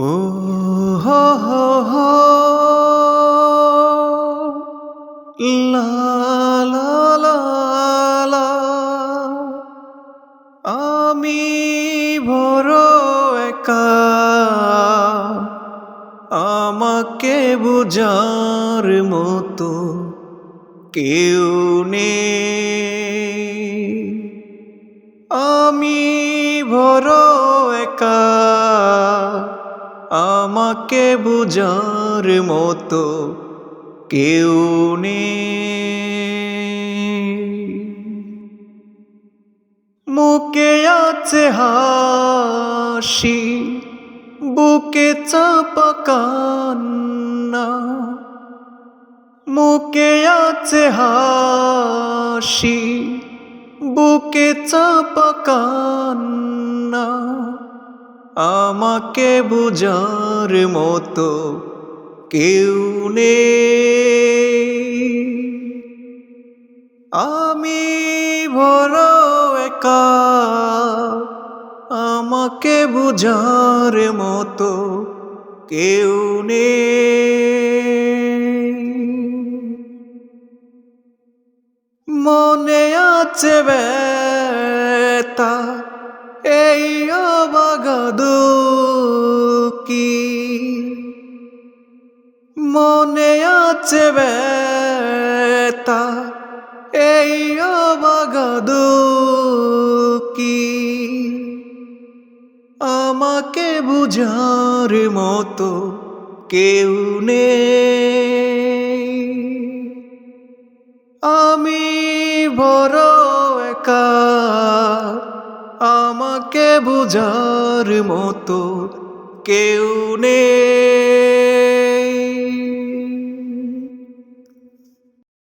ও হো হো হো লা লা লা লা। আমি বড় একা। আমাকে বুঝার মতো কেউ নেই। আমি বড় একা। আমাকে বুঝার মতো কেউ নেই। মুখে আছে হাসি, বুকে চাপা কান্না। মুখে আছে হাসি, বুকে চাপা আমাকে বুঝার মতো কেউ নেই। আমি বড় একা, আমাকে বুঝার মতো কেউ নেই। মনে আছে বেতা এই কি মনে আছে বেতা এই কি আমাকে বুঝার মতো কেউ নেই। আমি বড় একা আমাকে বুঝার মতো কেউ নেই।